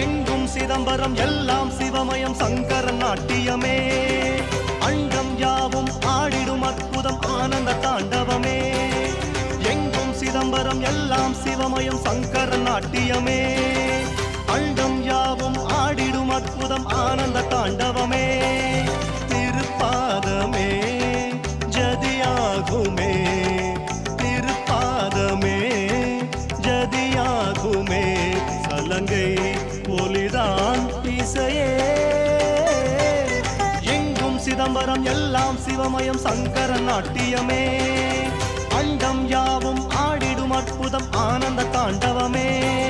எங்கும் சிதம்பரம் எல்லாம் சிவமயம் சங்கரன் நாட்டியமே. அண்டம் யாவும் ஆடிடும் அற்புதம் ஆனந்த தாண்டவமே. எங்கும் சிதம்பரம் எல்லாம் சிவமயம் சங்கரன் நாட்டியமே. அண்டம் யாவும் ஆடிடும் அற்புதம் ஆனந்த தாண்டவமே. திருப்பாதமே ஜதியாகுமே. திருப்பாதமே ஜதியாகுமே. சலங்கை சிதம்பரம் எல்லாம் சிவமயம் சங்கரன் நாட்டியமே. அண்டம் யாவும் ஆடிடும் அற்புதம் ஆனந்த தாண்டவமே.